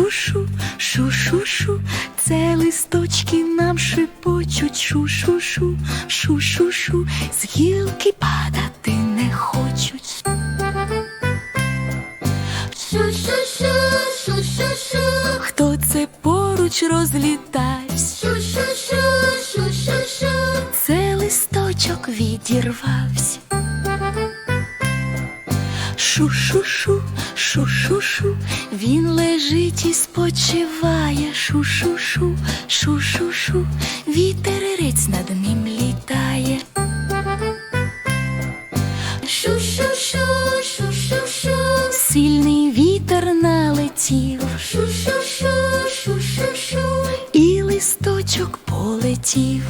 шушу, шу-шу-шу, це листочки нам шепочуть, шу-шу-шу, шу-шу-шу, з гілки падати не хочуть. Шу-шу-шу, шу-шу-шу, хто це поруч розлітавсь? Шу-шу-шу, шу-шу-шу, це листочок відірвався, Шу-шу-шу, шу-шу-шу він лежить і спочиває. Шу-шу-шу, шу-шу-шу, вітерець над ним літає. шу-шу-шу, шу-шу-шу, Сильний вітер налетів, шу-шу-шу, шу-шу-шу, і листочок полетів.